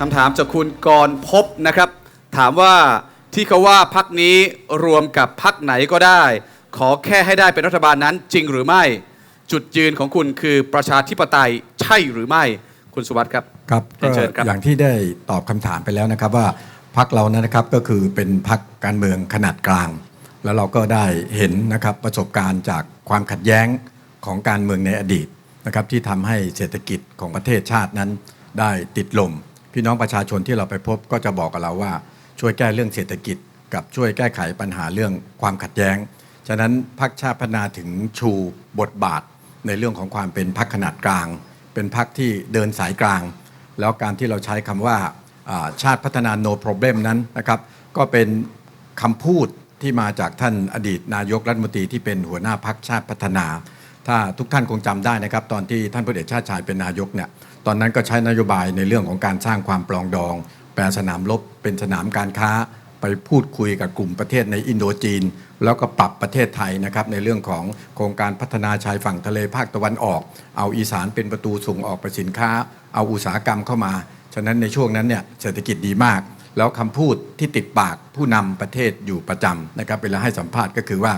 คำถามจากคุณกรพบนะครับ ถามว่าที่เขาว่าพักนี้รวมกับพักไหนก็ได้ ขอแค่ให้ได้เป็นรัฐบาลนั้นจริงหรือไม่ จุดยืนของคุณคือประชาธิปไตยใช่หรือไม่ คุณสุวัสด์ครับครับเรียนเชิญครับ อย่างที่ได้ตอบคำถามไปแล้วนะครับว่าพักเรานั้นนะครับก็คือเป็นพักการเมืองขนาดกลาง แล้วเราก็ได้เห็นนะครับประสบการณ์จากความขัดแย้งของการเมืองในอดีตนะครับที่ทำให้เศรษฐกิจของประเทศชาตินั้นได้ติดลม พี่น้องประชาชนที่เราไปพบก็จะบอกกับเราว่าช่วยแก้เรื่องเศรษฐกิจ กับช่วยแก้ไขปัญหาเรื่องความขัดแย้ง ฉะนั้นพักชาติพัฒนาถึงชูบทบาท ในเรื่องของความเป็นพักขนาดกลาง เป็นพักที่เดินสายกลาง แล้วการที่เราใช้คำว่าอ่าชาติพัฒนา no problem นั้นนะครับ ก็เป็นคำพูดที่มาจากท่านอดีตนายกรัฐมนตรีที่เป็นหัวหน้าพักชาติพัฒนา ถ้าทุกท่านคงจำได้นะครับ ตอนที่ท่านพลเอกชาติชายเป็นนายกเนี่ยตอนนั้นก็ใช้นโยบายในเรื่องของการสร้างความปลองดอง แปลสนามรบเป็นสนามการค้า ไปพูดคุยกับกลุ่มประเทศในอินโดจีน แล้วก็ปรับประเทศไทยนะครับในเรื่องของโครงการพัฒนาชายฝั่งทะเลภาคตะวันออก เอาอีสานเป็นประตูส่งออกไปสินค้า เอาอุตสาหกรรมเข้ามา ฉะนั้นในช่วงนั้นเนี่ยเศรษฐกิจดีมาก แล้วคำพูดที่ติดปากผู้นำประเทศอยู่ประจำนะครับเวลาให้สัมภาษณ์ก็คือว่า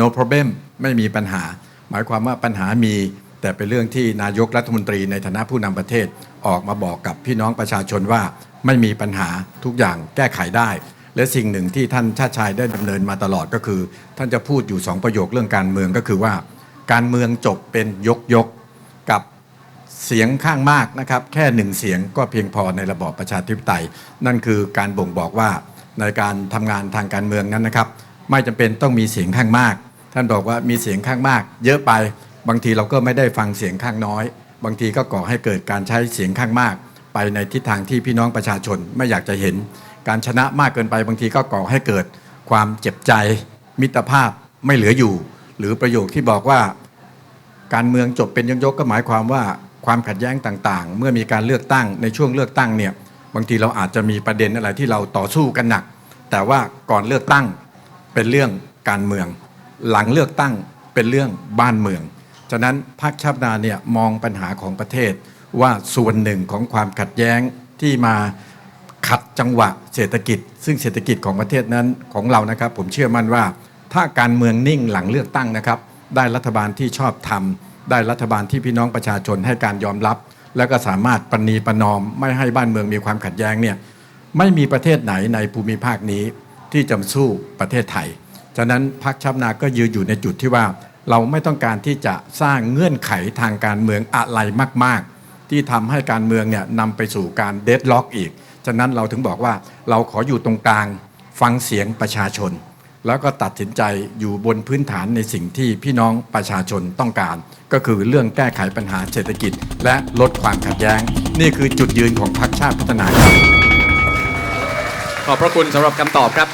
no problem ไม่มีปัญหา หมายความว่าปัญหามี แต่เป็นเรื่องที่นายกรัฐมนตรีในฐานะผู้นำประเทศออกมาบอกกับพี่น้องประชาชนว่าไม่มีปัญหาทุกอย่างแก้ไขได้ และสิ่งหนึ่งที่ท่านชาติชายได้ดำเนินมาตลอดก็คือ ท่านจะพูดอยู่สองประโยคเรื่องการเมืองก็คือว่า การเมืองจบเป็นยกยกกับเสียงข้างมากนะครับ แค่หนึ่งเสียงก็เพียงพอในระบอบประชาธิปไตย นั่นคือการบ่งบอกว่าในการทำงานทางการเมืองนั้นนะครับ ไม่จำเป็นต้องมีเสียงข้างมาก ท่านบอกว่ามีเสียงข้างมาก เยอะไปบางทีเราก็ไม่ได้ฟังเสียงข้างน้อย บางทีก็ก่อให้เกิดการใช้เสียงข้างมาก ไปในทิศทางที่พี่น้องประชาชนไม่อยากจะเห็น การชนะมากเกินไปบางทีก็ก่อให้เกิดความเจ็บใจ มิตรภาพไม่เหลืออยู่ หรือประโยคที่บอกว่า การเมืองจบเป็นยกๆก็หมายความว่าความขัดแย้งต่างๆ เมื่อมีการเลือกตั้งในช่วงเลือกตั้งเนี่ยบางทีเราอาจจะมีประเด็นอะไรที่เราต่อสู้กันหนัก แต่ว่าก่อนเลือกตั้งเป็นเรื่องการเมือง หลังเลือกตั้งเป็นเรื่องบ้านเมือง ฉะนั้นพรรคชาตินาเนี่ยมองปัญหาของประเทศ ว่าส่วนหนึ่งของความขัดแย้งที่มาขัดจังหวะเศรษฐกิจ ซึ่งเศรษฐกิจของประเทศนั้นของเรานะครับ ผมเชื่อมั่นว่า ถ้าการเมืองนิ่งหลังเลือกตั้งนะครับ ได้รัฐบาลที่ชอบทำได้รัฐบาลที่พี่น้องประชาชนให้การยอมรับ แล้วก็สามารถปณีประนอม ไม่ให้บ้านเมืองมีความขัดแย้งเนี่ยไม่มีประเทศไหนในภูมิภาคนี้ที่จะสู้ประเทศไทย ฉะนั้นพรรคชับนาก็ยืนอยู่ในจุดที่ว่า เราไม่ต้องการที่จะสร้างเงื่อนไขทางการเมืองอะไรมาก ๆ ที่ทำให้การเมืองเนี่ยนำไปสู่การเดดล็อกอีก ฉะนั้นเราถึงบอกว่าเราขออยู่ตรงกลางฟังเสียงประชาชน แล้วก็ตัดสินใจอยู่บนพื้นฐานในสิ่งที่พี่น้องประชาชนต้องการ ก็คือเรื่องแก้ไขปัญหาเศรษฐกิจ และลดความขัดแย้ง นี่คือจุดยืนของพรรคชาติพัฒนาครับขอบพระคุณสำหรับคำตอบครับ